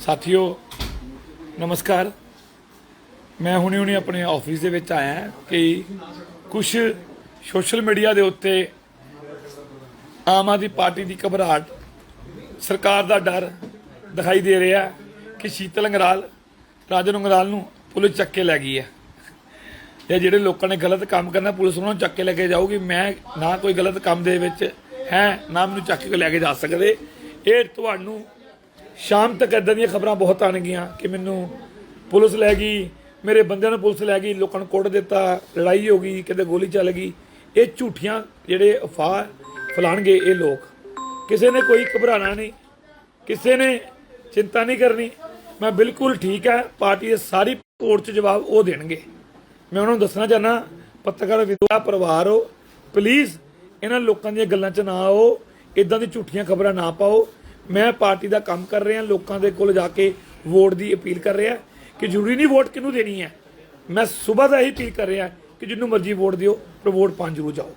ਸਾਥੀਓ, ਨਮਸਕਾਰ। ਮੈਂ ਹੁਣੇ ਹੁਣੇ ਆਪਣੇ ਆਫਿਸ ਦੇ ਵਿੱਚ ਆਇਆ ਕਿ ਕੁਝ ਸੋਸ਼ਲ ਮੀਡੀਆ ਦੇ ਉੱਤੇ ਆਮ ਆਦਮੀ ਪਾਰਟੀ ਦੀ ਘਬਰਾਹਟ, ਸਰਕਾਰ ਦਾ ਡਰ ਦਿਖਾਈ ਦੇ ਰਿਹਾ ਕਿ ਸ਼ੀਤਲ ਅੰਗਰਾਲ, ਰਾਜਨ ਅੰਗਰਾਲ ਨੂੰ ਪੁਲਿਸ ਚੱਕ ਕੇ ਲੈ ਗਈ ਹੈ। ਜਾਂ ਜਿਹੜੇ ਲੋਕਾਂ ਨੇ ਗਲਤ ਕੰਮ ਕਰਨਾ, ਪੁਲਿਸ ਉਹਨਾਂ ਨੂੰ ਚੱਕ ਕੇ ਲੈ ਕੇ ਜਾਊਗੀ। ਮੈਂ ਨਾ ਕੋਈ ਗਲਤ ਕੰਮ ਦੇ ਵਿੱਚ ਹੈ, ਨਾ ਮੈਨੂੰ ਚੱਕ ਕੇ ਲੈ ਕੇ ਜਾ ਸਕਦੇ। ਇਹ ਤੁਹਾਨੂੰ ਸ਼ਾਮ ਤੱਕ ਇਦਾਂ ਦੀਆਂ ਖਬਰਾਂ ਬਹੁਤ ਆਣਗੀਆਂ ਕਿ ਮੈਨੂੰ ਪੁਲਿਸ ਲੈ ਗਈ, ਮੇਰੇ ਬੰਦਿਆਂ ਨੂੰ ਪੁਲਿਸ ਲੈ ਗਈ, ਲੋਕਾਂ ਨੂੰ ਕੁੱਟ ਦਿੱਤਾ, ਲੜਾਈ ਹੋ ਗਈ, ਕਿਤੇ ਗੋਲੀ ਚੱਲ ਗਈ। ਇਹ ਝੂਠੀਆਂ ਜਿਹੜੇ ਅਫਵਾਹ ਫੈਲਾਣਗੇ ਇਹ ਲੋਕ। ਕਿਸੇ ਨੇ ਕੋਈ ਘਬਰਾਣਾ ਨਹੀਂ, ਕਿਸੇ ਨੇ ਚਿੰਤਾ ਨਹੀਂ ਕਰਨੀ। ਮੈਂ ਬਿਲਕੁਲ ਠੀਕ ਹੈ, ਪਾਰਟੀ ਦੇ ਸਾਰੀ ਕੋਰਟ 'ਚ ਜਵਾਬ ਉਹ ਦੇਣਗੇ। ਮੈਂ ਉਹਨਾਂ ਨੂੰ ਦੱਸਣਾ ਚਾਹਨਾ ਪੱਤਰਕਾਰ ਵਿਦਵਾ ਪਰਿਵਾਰ ਹੋ ਪਲੀਜ਼ ਇਹਨਾਂ ਲੋਕਾਂ ਦੀਆਂ ਗੱਲਾਂ 'ਚ ਨਾ ਆਓ ਇਦਾਂ ਦੀ ਝੂਠੀਆਂ ਖਬਰਾਂ ਨਾ ਪਾਓ। ਮੈਂ ਪਾਰਟੀ ਦਾ ਕੰਮ ਕਰ ਰਿਹਾ, ਲੋਕਾਂ ਦੇ ਕੋਲ ਜਾ ਕੇ ਵੋਟ ਦੀ ਅਪੀਲ ਕਰ ਰਿਹਾ ਕਿ ਜ਼ਰੂਰੀ ਨਹੀਂ ਵੋਟ ਕਿਹਨੂੰ ਦੇਣੀ ਹੈ। ਮੈਂ ਸਵੇਰ ਦਾ ਹੀ ਅਪੀਲ ਕਰ ਰਿਹਾ ਕਿ ਜਿੰਨੂੰ ਮਰਜ਼ੀ ਵੋਟ ਦਿਓ, ਪਰ ਵੋਟ ਪਾਉਣ ਜ਼ਰੂਰ ਜਾਓ।